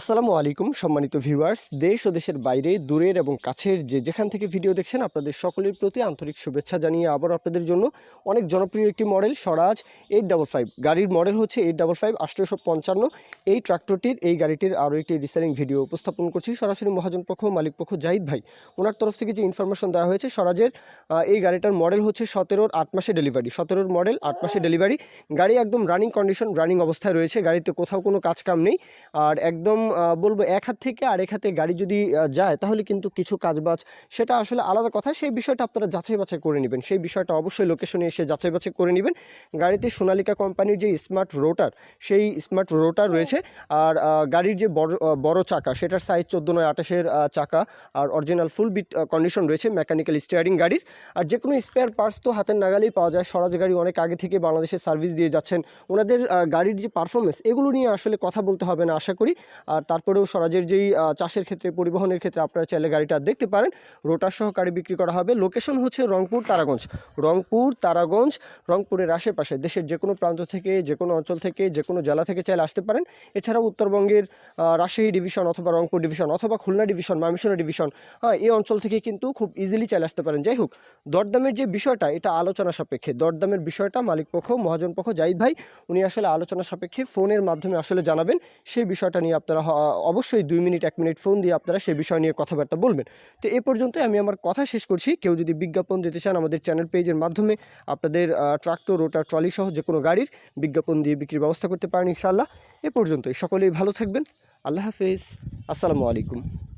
আসসালামু আলাইকুম, সম্মানিত ভিউয়ার্স। দেশ ও দেশের বাইরে, দূরের এবং কাছের যে যেখান থেকে ভিডিও দেখছেন, আপনাদের সকলের প্রতি আন্তরিক শুভেচ্ছা জানিয়ে আবার আপনাদের জন্য অনেক জনপ্রিয় একটি model, Swaraj eight double five. গাড়ির মডেল হচ্ছে এইট ডাবল ফাইভ আঠারোশো পঞ্চান্ন এই ট্রাক্টরটির, এই গাড়িটির আরও একটি রিসেলিং ভিডিও উপস্থাপন করছি সরাসরি মহাজন পক্ষ, মালিক পক্ষ জাহিদ ভাই। ওনার তরফ থেকে যে ইনফরমেশন দেওয়া হয়েছে, স্বরাজের এই গাড়িটার মডেল হচ্ছে সতেরোর আট মাসে ডেলিভারি সতেরোর মডেল আট মাসে ডেলিভারি গাড়ি একদম রানিং কন্ডিশন রানিং অবস্থায় রয়েছে। গাড়িতে কোথাও কোনো কাজ কাম নেই। আর একদম বলব এক হাত থেকে আর এক হাতে গাড়ি যদি যায় তাহলে কিন্তু কিছু কাজবাজ সেটা আসলে আলাদা কথা। সেই বিষয়টা আপনারা যাচাই বাছাই করে নেবেন। সেই বিষয়টা অবশ্যই লোকেশনে এসে যাচাই বাছাই করে নেবেন। গাড়িতে সোনালিকা কোম্পানির যে স্মার্ট রোটার সেই স্মার্ট রোটার রয়েছে। আর গাড়ির যে বড় বড় চাকা সেটার সাইজ চোদ্দ নয় আঠাশের চাকা আর অরিজিনাল ফুল বিট কন্ডিশন রয়েছে মেকানিক্যাল স্টিয়ারিং গাড়ির। আর যে কোনো স্পেয়ার পার্টস তো হাতের নাগালেই পাওয়া যায়। স্বরাজ গাড়ি অনেক আগে থেকে বাংলাদেশে সার্ভিস দিয়ে যাচ্ছেন। ওনাদের গাড়ির যে পারফরমেন্স এগুলো নিয়ে আসলে কথা বলতে হবে না আশা করি। আর তারপরেও স্বরাজের যেই চাষের ক্ষেত্রে, পরিবহনের ক্ষেত্রে আপনারা চাইলে গাড়িটা দেখতে পারেন। রোটার সহ গাড়ি বিক্রি করা হবে। লোকেশন হচ্ছে রংপুর, তারাগঞ্জ। রংপুর, তারাগঞ্জ, রংপুরের আশেপাশে দেশের যে কোনো প্রান্ত থেকে যে কোনো অঞ্চল থেকে যে কোনো জেলা থেকে চাইলে আসতে পারেন। এছাড়াও উত্তরবঙ্গের রাজশাহী ডিভিশন অথবা রংপুর ডিভিশন অথবা খুলনা ডিভিশন, ময়মনসিংহ ডিভিশন হ্যাঁ এই অঞ্চল থেকে কিন্তু খুব ইজিলি চাইলে আসতে পারেন। যাই হোক, দরদামের যে বিষয়টা, এটা আলোচনা সাপেক্ষে। দরদামের বিষয়টা মালিক পক্ষ, মহাজন পক্ষ, জাহিদ ভাই, উনি আসলে আলোচনা সাপেক্ষে ফোনের মাধ্যমে আসলে জানাবেন। সেই বিষয়টা নিয়ে আপনারা হ- অবশ্যই দুই মিনিট, এক মিনিট ফোন দিয়ে আপনারা সেই বিষয় নিয়ে কথাবার্তা বলবেন। তো এ পর্যন্ত আমি আমার কথা শেষ করছি। কেউ যদি বিজ্ঞাপন দিতে চান আমাদের চ্যানেল পেজের মাধ্যমে, আপনাদের ট্রাক্টর রোটার ট্রলি সহ যে কোনো গাড়ির বিজ্ঞাপন দিয়ে বিক্রির ব্যবস্থা করতে পারেন ইনশাআল্লাহ। এ পর্যন্তই। সকলেই ভালো থাকবেন। আল্লাহ হাফেজ। আসসালামু আলাইকুম।